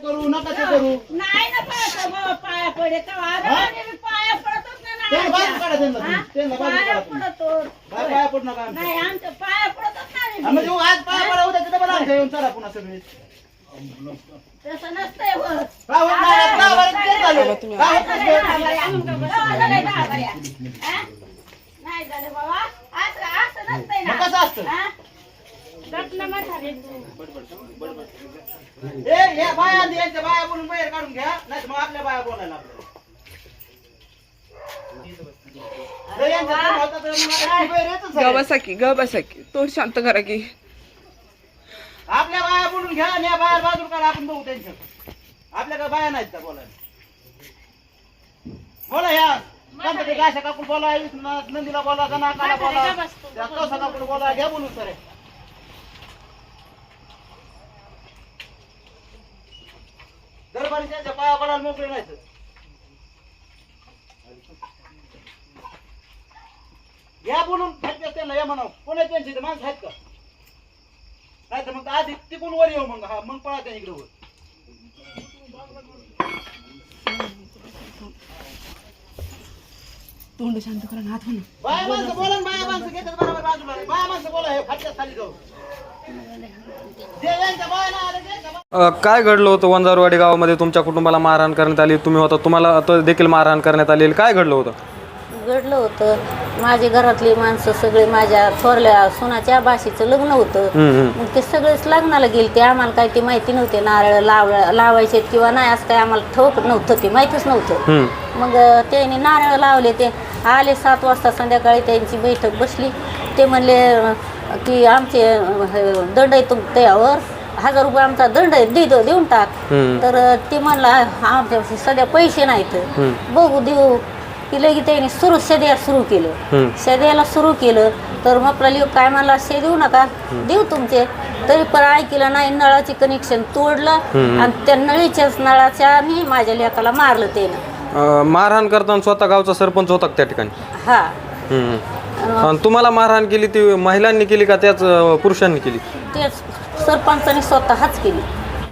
करू नका ते करू नाही ना पाया पाया पडे पाया पडतच नाही त्यांना ना बाजू काढा त्यांना हा? तुम्ही. त्यांना बाजू पाया काढा तुम्ही. पडतो काय पाया पडू नका आमच्या. नाही आमच्या पाया पडतच नाही हा, म्हणजे आज पाया पडा उद्या तिथे आमच्या येऊन चला पुन्हा सगळे तसं नसतंय होत. का होत नाही? का बरं तेच झालं? का होत झालंय नसतं? दहा बऱ्या. हा, झालंय दहा बऱ्या. हा? नाही झालं बाबा असं असं नसतंय मग ना कसं असतं हा? ए या बाया आधी यांच्या बाया बोलून बाहेर काढून घ्या नाही मग आपल्या बाया बोलायला आपल्याला बाहेर ग. बसा की ग बसा की. शांत करा की. आपल्या बाया बोलून घ्या आणि या बाया बाजूला काढा आपण बघू त्यांच्या आपल्याकडे बाया नाहीत का बोलायला. बोला ह्या गणपती गाशा काकू बोला नंदीला बोला गणाकाला बोला. त्या कौसा काकूला बोला घ्या बोलू सर. दरबारी त्यांच्या पाया पडायला मोकळे नाहीत या बोलून खायचं त्यांना या म्हणावं. कोण त्यांची? माणसं आहेत का? नाही तर मग आधी तिकून वर येऊ मग. हा मग पळा त्या इकडे वर. तोंड शांत करा हात हो ना बाया माणसं बोला बाया माणसं घेतात बरोबर बाजूला. बाया माणसं बोला हे खाली जाऊ. अ, काय घडलं होतं? वंजारवाडी गावामध्ये तुमच्या कुटुंबाला मारहाण करण्यात आली. तुम्ही होता तुम्हाला तो देखील मारहाण करण्यात आली. काय घडलं होतं? घडलं होतं. माझे घरातली माणसं सगळे माझ्या थोरल्या सोनाच्या बाशीचं लग्न होतं. हम्म, हम्म. मग ते सगळेच लग्नाला गेले ते आम्हाला काही ते माहिती नव्हते. नारळ लाव लावायचे किंवा नाही असं काही आम्हाला ठोक नव्हतं ते माहितीच नव्हतं. हम्म. मग अं, त्यांनी नारळ लावले ते. आले सात वाजता संध्याकाळी त्यांची बैठक बसली. ते म्हणले अं, की आमचे हे दंड आहे तुम त्यावर हजार रुपये आमचा दंड आहे दे देऊन टाक. हम्म. तर ते म्हणला आमच्या सध्या पैसे नाहीत. बघू देऊ. की लगे त्यांनी सुरू सध्या सुरू केलं. हम्म. सध्याला सुरू केलं. तर मग आपला लिओ काय म्हणला शे देऊ नका. देऊ तुमचे. तरी पण ऐकलं नाही नळाचे कनेक्शन तोडलं. आणि त्या नळीच्याच नळाच्या आणि माझ्या लेकाला मारलं त्यानं. अ, मारहाण करताना स्वतः गावचा सरपंच होता का त्या ठिकाणी? हा. हम्म. आणि तुम्हाला मारहाण केली ती महिलांनी केली का त्याच पुरुषांनी केली? तेच. सरपंचाने स्वतःच केली.